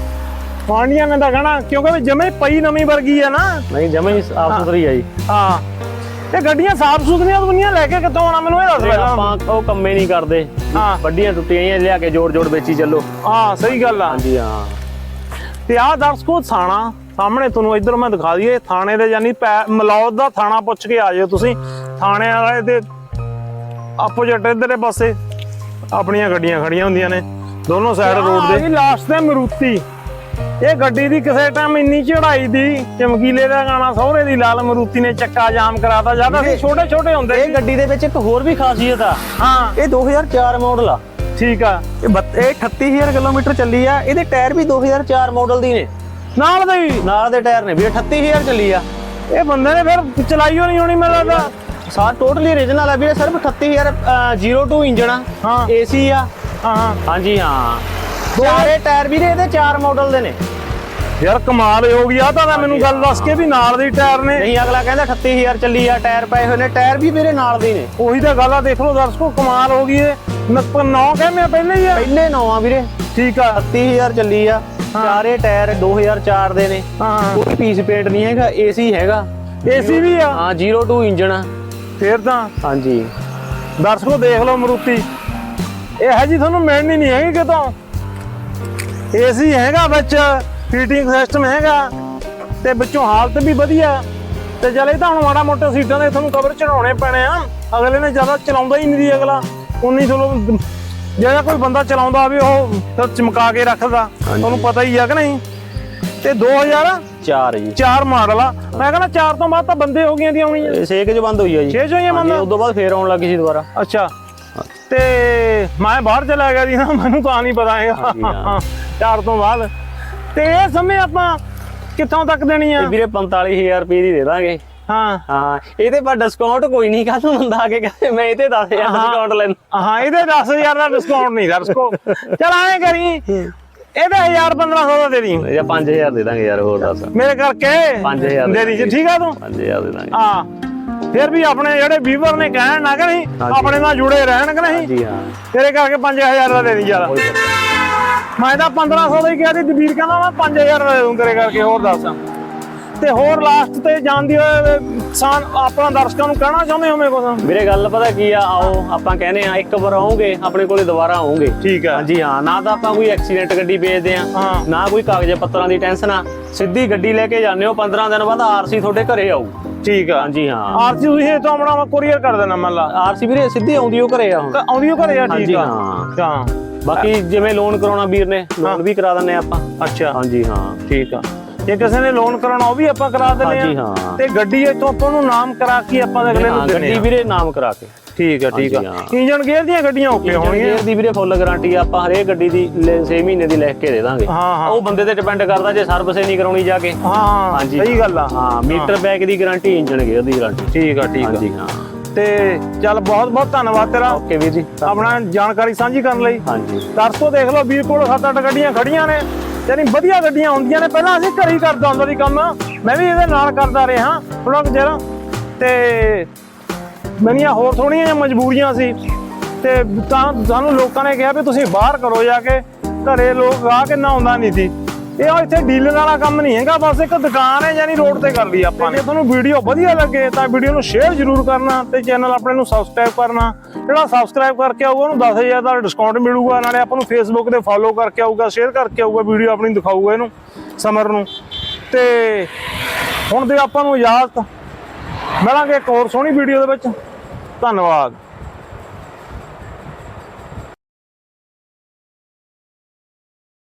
ਪਾਣੀਆਂ ਨੇ ਤਾਂ ਕਹਣਾ ਕਿਉਂਕਿ ਵੀ ਜਮੇ ਪਈ ਨਵੀਂ ਵਰਗੀ ਆ ਨਾ। ਨਹੀਂ ਜਮਾ ਹੀ ਸਾਫ਼ ਸੁਥਰੀ ਆ ਜੀ। ਹਾਂ। ਇਹ ਗੱਡੀਆਂ ਸਾਫ਼ ਸੁਥਰੀਆਂ ਦੁਨੀਆ ਲੈ ਕੇ ਕਿੱਥੋਂ ਆਉਣਾ ਮੈਨੂੰ ਇਹ ਦੱਸ ਪਹਿਲਾਂ। ਆਪਾਂ ਉਹ ਕੰਮੇ ਨਹੀਂ ਕਰਦੇ। ਹਾਂ। ਵੱਡੀਆਂ ਟੁੱਟੀਆਂ ਲਿਆ ਕੇ ਜੋੜ ਜੋੜ ਵੇਚੀ ਚੱਲੋ। ਹਾਂ ਸਹੀ ਗੱਲ ਆ। ਹਾਂਜੀ ਹਾਂ। ਤੇ ਆਹ ਦਰਸ਼ਕੋ ਥਾਣਾ ਸਾਹਮਣੇ ਤੁਹਾਨੂੰ ਇੱਧਰ ਮੈਂ ਦਿਖਾ ਦਈਏ ਥਾਣੇ ਦੇ ਯਾਨੀ ਮਲੌਦ ਦਾ ਥਾਣਾ ਪੁੱਛ ਕੇ ਆ ਜਾਓ ਤੁਸੀਂ। ਥਾਣੇ ਵਾਲੇ ਦੇ ਆਪੋਜੀਟ ਇਧਰਲੇ ਪਾਸੇ ਆਪਣੀਆਂ ਗੱਡੀਆਂ ਖੜੀਆਂ ਹੁੰਦੀਆਂ ਨੇ ਦੋਨੋਂ ਸਾਈਡ ਰੋਡ ਦੇ। ਲਾਸਟ ਤੇ ਮਰੂਤੀ ਇਹ ਗੱਡੀ ਦੀ ਕਿਸੇ ਟਾਈਮ ਇੰਨੀ ਚੜਾਈ ਦੀ ਚਮਕੀਲੇ ਦਾ ਗਾਣਾ ਸਹੁਰੇ ਦੀ ਲਾਲ ਮਰੂਤੀ ਨੇ ਚੱਕਾ ਜਾਮ ਕਰਾਤਾ ਜਦ ਅਸੀਂ ਛੋਟੇ ਛੋਟੇ ਹੁੰਦੇ ਇਹ ਸੀ। ਗੱਡੀ ਦੇ ਵਿੱਚ ਇੱਕ ਹੋਰ ਵੀ ਖਾਸੀਅਤ ਆ। ਹਾਂ। ਇਹ 2004 ਮਾਡਲ ਆ। ਠੀਕ ਆ। ਇਹ ਬੱਤ- ਇਹ 38000 ਕਿਲੋਮੀਟਰ ਚੱਲੀ ਆ। ਇਹਦੇ ਟਾਇਰ ਵੀ 2004 ਮਾਡਲ ਦੀ ਨੇ। ਨਾਲ ਦੇ ਹੀ। ਨਾਲ ਦੇ ਟਾਇਰ ਨੇ ਵੀ 38000 ਚੱਲੀ ਆ। ਇਹ ਬੰਦੇ ਨੇ ਫਿਰ ਚਲਾਈਓ ਨਹੀਂ ਹੋਣੀ ਮੈਨੂੰ ਲੱਗਦਾ ਸਾਰ ਟੋਟਲੀ origignal ਆ ਵੀਰੇ ਸਿਰਫ 38000 02 ਇੰਜਨ ਆ। ਹਾਂ। ਏਸੀ ਆ। ਹਾਂ ਹਾਂਜੀ ਹਾਂ। ਸਾਰੇ ਟਾਇਰ ਵੀਰੇ ਇਹਦੇ 4 ਮਾਡਲ ਦੇ ਨੇ। ਯਾਰ ਕਮਾਲ ਹੋ ਗਈ ਆ ਤਾਂ ਨਾ ਮੈਨੂੰ ਗੱਲ ਦੱਸ ਕੇ ਵੀ ਨਾਲ ਦੇ ਟਾਇਰ ਨੇ। ਨਹੀਂ ਅਗਲਾ ਕਹਿੰਦਾ 38000 ਚੱਲੀ ਆ ਟਾਇਰ ਪਏ ਹੋਏ ਨੇ ਟਾਇਰ ਵੀ ਮੇਰੇ ਨਾਲ ਦੇ ਨੇ। ਉਹੀ ਤਾਂ ਗੱਲ ਆ ਦੇਖ ਲਓ ਦਰਸ਼ਕੋ ਕਮਾਲ ਹੋ ਗਈ ਏ। ਨੌ ਕਹਿੰਦੇ ਆ ਪਹਿਲੇ ਹੀ ਆ। ਪਹਿਲੇ ਨੌਵਾਂ ਵੀਰੇ। ਠੀਕ ਆ। 30000 ਚੱਲੀ ਆ ਸਾਰੇ ਟਾਇਰ 2004 ਦੇ ਨੇ। ਹਾਂ। ਕੋਈ ਪੀਸ ਪੇਂਟ ਨਹੀਂ ਹੈਗਾ ਏਸੀ ਹੈਗਾ। ਏਸੀ ਵੀ ਆ? ਹਾਂ 02 ਇੰਜਨ ਆ। ਫੇਰ ਤਾਂ। ਹਾਂਜੀ। ਦਰਸ਼ਕੋ ਦੇਖ ਲਓ ਮਰੂਤੀ। ਇਹ ਹੈ ਜੀ ਤੁਹਾਨੂੰ ਮਿਲਣੀ ਨਹੀਂ ਹੈਗੀ ਕਿਤੋਂ। ਏਸੀ ਹੈਗਾ ਵਿੱਚ। ਹੀਟਿੰਗ ਸਿਸਟਮ ਹੈਗਾ ਤੇ ਵਿੱਚੋਂ ਹਾਲਤ ਵੀ ਵਧੀਆ। ਤੇ ਚੱਲ ਇਹ ਤਾਂ ਹੁਣ ਮਾੜਾ ਮੋਟਾ ਸੀਟਾਂ ਦੇ ਤੁਹਾਨੂੰ ਕਵਰ ਚੜਾਉਣੇ ਪੈਣੇ ਆ। ਅਗਲੇ ਨੇ ਜ਼ਿਆਦਾ ਚਲਾਉਂਦਾ ਹੀ ਨਹੀਂ ਦੀ ਅਗਲਾ। ਉਨੀ ਚਲੋ ਜਿਹੜਾ ਕੋਈ ਬੰਦਾ ਚਲਾਉਂਦਾ ਵੀ ਉਹ ਫਿਰ ਚਮਕਾ ਕੇ ਰੱਖਦਾ। ਤੁਹਾਨੂੰ ਪਤਾ ਹੀ ਆ ਕਿ ਨਹੀਂ? ਤੇ 2000 ਚਾਰ ਜੀ। ਚਾਰ ਮਾਡਲ ਆ। ਮੈਂ ਕਹਿੰਦਾ ਚਾਰ ਤੋਂ ਬਾਅਦ ਤਾਂ ਬੰਦੇ ਹੋ ਗਈਆਂ ਦੀ ਆਉਣੀਆਂ ਇਹ ਛੇ ਕੁ ਚ ਬੰਦ ਹੋਈ ਆ ਜੀ। ਛੇ ਚੋਂ ਹੀ ਆ ਬੰਦ? ਉਸ ਤੋਂ ਬਾਅਦ ਫੇਰ ਆਉਣ ਲੱਗੀ ਸੀ ਦੁਬਾਰਾ। ਅੱਛਾ। ਤੇ ਮੈਂ ਬਾਹਰ ਚਲਾ ਗਿਆ ਸੀ ਨਾ ਮੈਨੂੰ ਤਾਂ ਨਹੀਂ ਪਤਾ ਹੈਗਾ। ਹਾਂ। ਚਾਰ ਤੋਂ ਬਾਅਦ। ਤੇ ਇਹ ਸਮੇਂ ਆਪਾਂ ਕਿੱਥੋਂ ਤੱਕ ਦੇਣੀ ਆ? ਇਹ ਵੀਰੇ 45000 ਰੁਪਏ ਦੀ ਦੇ ਦਾਂਗੇ। ਹਾਂ। ਹਾਂ ਇਹਦੇ ਪਰ ਡਿਸਕਾਊਂਟ ਕੋਈ ਨਹੀਂ ਕਾ ਤੂੰ ਬੰਦਾ ਆ ਕੇ ਕਹੇ ਮੈਂ ਇਹਦੇ 10000 ਡਿਸਕਾਊਂਟ ਲੈਣਾ ਹਾਂ। ਇਹਦੇ 10000 ਦਾ ਡਿਸਕਾਊਂਟ ਨਹੀਂ ਦਰਸ਼ਕੋ ਚਲ ਐਂ ਕਰੀ ਇਹਦਾ 1000 1500 ਦਾ ਦੇ ਦੀ ਜਾਂ 5000 ਦੇ ਦਾਂਗੇ ਯਾਰ ਹੋਰ ਦੱਸ। ਮੇਰੇ ਕਰਕੇ 5000 ਦੇ ਦੀ ਠੀਕ ਆ ਤੂੰ? 5000 ਦੇ ਦਾਂਗੇ। ਹਾਂ। ਫਿਰ ਵੀ ਆਪਣੇ ਜਿਹੜੇ ਵੀਵਰ ਨੇ ਕਹਿਣ ਨਾ ਕਿ ਨਹੀਂ। ਆਪਣੇ ਨਾਲ ਜੁੜੇ ਰਹਿਣ ਕਿ ਨਹੀਂ? ਜੀ ਹਾਂ। ਤੇਰੇ ਕਰਕੇ 5000 ਦਾ ਦੇ ਦੀ ਨੀ। ਮੈਂ ਤਾਂ 1500 ਦਾ ਹੀ ਕਿਹਾ ਸੀ ਵੀਰ ਕਹਿੰਦਾ ਮੈਂ 5000 ਦਾ ਦੇ ਦੂੰ ਤੇਰੇ ਕਰਕੇ ਹੋਰ ਦੱਸ। ਤੇ ਹੋਰ ਲਾਸਟ ਤੇ ਜਾਂਦੀ ਹੋਏ ਸਾਨ ਆਪਣਾ ਦਰਸ਼ਕਾਂ ਨੂੰ ਕਹਿਣਾ ਚਾਹੁੰਦੇ ਹੋ ਮੇਰੇ ਕੋਲ? ਵੀਰੇ ਗੱਲ ਪਤਾ ਕੀ ਆ? ਆਓ ਆਪਾਂ ਕਹਿੰਦੇ ਆ ਇੱਕ ਵਾਰ ਆਉਂਗੇ ਆਪਣੇ ਕੋਲੇ ਦੁਬਾਰਾ ਆਉਂਗੇ। ਠੀਕ ਆ ਹਾਂਜੀ ਹਾਂ ਨਾ ਤਾਂ ਆਪਾਂ ਕੋਈ ਐਕਸੀਡੈਂਟ ਗੱਡੀ ਵੇਚਦੇ ਆ। ਨਾ ਕੋਈ ਕਾਗਜ਼ ਪੱਤਰਾਂ ਦੀ ਟੈਨਸ਼ਨ ਆ। ਸਿੱਧੀ ਗੱਡੀ ਲੈ ਕੇ ਜਾਂਦੇ ਹੋ 15 ਦਿਨ ਬਾਅਦ ਆਰਸੀ ਤੁਹਾਡੇ ਘਰੇ ਆਊ। ਠੀਕ ਆ। ਹਾਂਜੀ ਹਾਂ। ਆਰਸੀ ਤੁਸੀਂ ਇਹ ਤੋਂ ਆਪਣਾ ਕੋਰੀਅਰ ਕਰ ਦੇਣਾ ਮੰਨ ਲਾ। ਆਰਸੀ ਵੀਰੇ ਸਿੱਧੀ ਆਉਂਦੀ ਉਹ ਘਰੇ ਆ ਹੁਣ। ਤਾਂ ਆਉਂਦੀ ਉਹ ਘਰੇ ਆ ਠੀਕ ਆ। ਹਾਂ। ਹਾਂ। ਬਾਕੀ ਜਿਵੇਂ ਲੋਨ ਕਰਾਉਣਾ ਵੀਰ ਨੇ ਲੋਨ ਵੀ ਕਰਾ ਦਿੰਨੇ ਆਪਾਂ। ਅੱਛਾ। ਹਾਂਜੀ ਹਾਂ। ਠੀਕ ਆ। ਜੇ ਕਿਸੇ ਨੇ ਲੋਨ ਕਰਾਉਣਾ ਉਹ ਵੀ ਆਪਾਂ ਕਰਾ ਹਾਂਜੀ, ਆ। ਤੇ ਗੱਡੀ ਇੱਥੋਂ ਆਪਾਂ ਨੂੰ ਨਾਮ ਕਰਾ ਕੇ ਆਪਾਂ ਅਗਲੇ ਨੂੰ ਗੱਡੀ ਵੀਰੇ ਨਾਮ ਕਰਾ ਕੇ। ਠੀਕ ਆ ਠੀਕ ਆ। ਇੰਜਨ ਗੇਅਰ ਦੀਆਂ ਗੱਡੀਆਂ ਓਕੇ ਹੋਣਗੀਆਂ। ਗੇਅਰ ਦੀ ਵੀਰੇ ਫੁੱਲ ਗਾਰੰਟੀ ਆਪਾਂ ਹਰੇਕ ਗੱਡੀ ਦੀ 6 ਮਹੀਨੇ ਦੀ ਲਿਖ ਕੇ ਦੇ ਦਾਂਗੇ। ਉਹ ਬੰਦੇ ਤੇ ਡਿਪੈਂਡ ਕਰਦਾ ਜੇ ਸਰਵਿਸ ਨਹੀਂ ਕਰਾਉਣੀ ਜਾ ਕੇ। ਹਾਂ ਹਾਂਜੀ। ਸਹੀ ਗੱਲ ਆ। ਹਾਂ ਮੀਟਰ ਬੈਗ ਦੀ ਗਾਰੰਟੀ ਇੰਜਨ ਗੇਅਰ ਦੀ ਗਾਰੰਟੀ ਠੀਕ ਆ ਠੀਕ ਆ। ਹਾਂਜੀ ਹਾਂ। ਤੇ ਚੱਲ ਬਹੁਤ ਬਹੁਤ ਧੰਨਵਾਦ ਤੇਰਾ। ਓਕੇ ਵੀਰ ਜੀ ਆਪਣਾ ਜਾਣਕਾਰੀ ਸਾਂਝੀ ਕਰਨ ਲਈ। ਹਾਂਜੀ। ਦਰਸੋ ਦੇਖ ਲਓ ਵੀਰ ਕੋਲ ਸੱਤ ਅੱਠ ਗੱਡੀਆਂ ਖੜੀਆਂ ਨੇ। ਯਾਨੀ ਵਧੀਆ ਗੱਡੀਆਂ ਹੁੰਦੀਆਂ ਨੇ। ਪਹਿਲਾਂ ਅਸੀਂ ਘਰੇ ਹੀ ਕਰਦਾ ਹੁੰਦਾ ਸੀ ਕੰਮ। ਮੈਂ ਵੀ ਇਹਦੇ ਨਾਲ ਕਰਦਾ ਰਿਹਾ। ਥੋੜਾ ਚਿਰ। ਤੇ ਮੇਰੀਆਂ ਹੋਰ ਥੋੜੀਆਂ ਜਿਹੀਆਂ ਮਜਬੂਰੀਆਂ ਸੀ। ਤੇ ਤਾਂ ਸਾਨੂੰ ਲੋਕਾਂ ਨੇ ਕਿਹਾ ਵੀ ਤੁਸੀਂ ਬਾਹਰ ਕਰੋ ਜਾ ਕੇ, ਘਰੇ ਲੋਕ ਆ ਕੇ ਨਹਾਉਂਦਾ ਨਹੀਂ ਸੀ। ਇਹ ਆ ਇੱਥੇ ਡੀਲਰ ਵਾਲਾ ਕੰਮ ਨਹੀਂ ਹੈਗਾ, ਬਸ ਇੱਕ ਦੁਕਾਨ ਹੈ ਯਾਨੀ ਰੋਡ ਤੇ ਕਰ ਲਈ ਆਪਾਂ ਨੇ। ਤੁਹਾਨੂੰ ਵੀਡੀਓ ਵਧੀਆ ਲੱਗੇ ਤਾਂ ਵੀਡੀਓ ਨੂੰ ਸ਼ੇਅਰ ਜ਼ਰੂਰ ਕਰਨਾ ਤੇ ਚੈਨਲ ਆਪਣੇ ਨੂੰ ਸਬਸਕ੍ਰਾਈਬ ਕਰਨਾ। ਜਿਹੜਾ ਸਬਸਕ੍ਰਾਈਬ ਕਰਕੇ ਆਊਗਾ ਉਹਨੂੰ 10000 ਦਾ ਡਿਸਕਾਊਂਟ ਮਿਲੂਗਾ, ਨਾਲੇ ਆਪਾਂ ਨੂੰ ਫੇਸਬੁੱਕ ਤੇ ਫੋਲੋ ਕਰਕੇ ਆਊਗਾ ਸ਼ੇਅਰ ਕਰਕੇ ਆਊਗਾ, ਵੀਡੀਓ ਆਪਣੀ ਦਿਖਾਊਗਾ ਇਹਨੂੰ, ਸਮਰ ਨੂੰ। ਤੇ ਹੁਣ ਦੇ ਆਪਾਂ ਨੂੰ ਇਜਾਜ਼ਤ ਮਿਲਾਂਗੇ ਇੱਕ ਹੋਰ ਸੋਹਣੀ ਵੀਡੀਓ ਦੇ ਵਿੱਚ। ਧੰਨਵਾਦ।